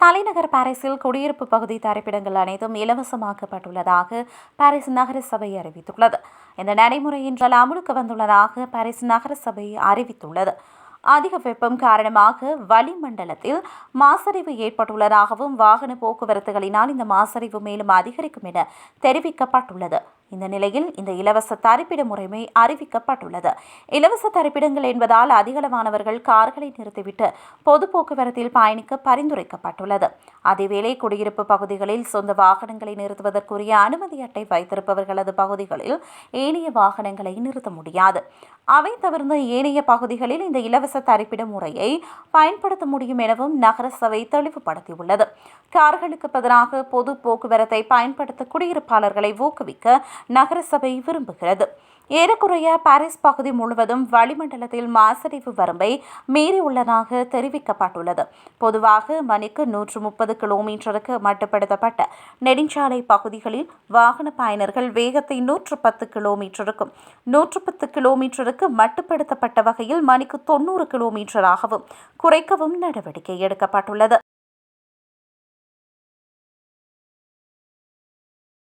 தலைநகர் பாரிஸில் குடியிருப்பு பகுதி தரிப்பிடங்கள் அனைத்தும் இலவசமாக்கப்பட்டுள்ளதாக பாரிஸ் நகர சபை அறிவித்துள்ளது. இந்த நடைமுறை இன்றால் அமுலுக்கு வந்துள்ளதாக பாரிஸ் நகர சபை அறிவித்துள்ளது. அதிக வெப்பம் காரணமாக வளிமண்டலத்தில் மாசடைவு ஏற்பட்டுள்ளதாகவும் வாகன போக்குவரத்துகளினால் இந்த மாசடைவு மேலும் அதிகரிக்கும் என தெரிவிக்கப்பட்டுள்ளது. இந்த நிலையில் இந்த இலவச தரிப்பிட முறைமை அறிவிக்கப்பட்டுள்ளது. இலவச தரிப்பிடங்கள் என்பதால் அதிகளவானவர்கள் கார்களை நிறுத்திவிட்டு பொது போக்குவரத்தில் பயணிக்க பரிந்துரைக்கப்பட்டுள்ளது. அதேவேளை குடியிருப்பு பகுதிகளில் சொந்த வாகனங்களை நிறுத்துவதற்குரிய அனுமதி அட்டை வைத்திருப்பவர்களது பகுதிகளில் ஏனைய வாகனங்களை நிறுத்த முடியாது. அவை தவிர்ந்த ஏனைய பகுதிகளில் இந்த இலவச தரிப்பிட முறையை பயன்படுத்த முடியும் எனவும் நகரசபை தெளிவுபடுத்தியுள்ளது. கார்களுக்கு பதிலாக பொது போக்குவரத்தை பயன்படுத்த குடியிருப்பாளர்களை ஊக்குவிக்க நகரசபை விரும்புகிறது. ஏறக்குறைய பாரிஸ் பகுதி முழுவதும் வளிமண்டலத்தில் மாசடைவு வரம்பை மீறியுள்ளதாக தெரிவிக்கப்பட்டுள்ளது. பொதுவாக மணிக்கு நூற்று முப்பது கிலோமீட்டருக்கு மட்டுப்படுத்தப்பட்ட நெடுஞ்சாலை பகுதிகளில் வாகன பயனர்கள் வேகத்தை நூற்று பத்து கிலோமீட்டருக்கும் நூற்று பத்து கிலோமீட்டருக்கு மட்டுப்படுத்தப்பட்ட வகையில் மணிக்கு தொண்ணூறு கிலோமீட்டராகவும் குறைக்கவும் நடவடிக்கை எடுக்கப்பட்டுள்ளது.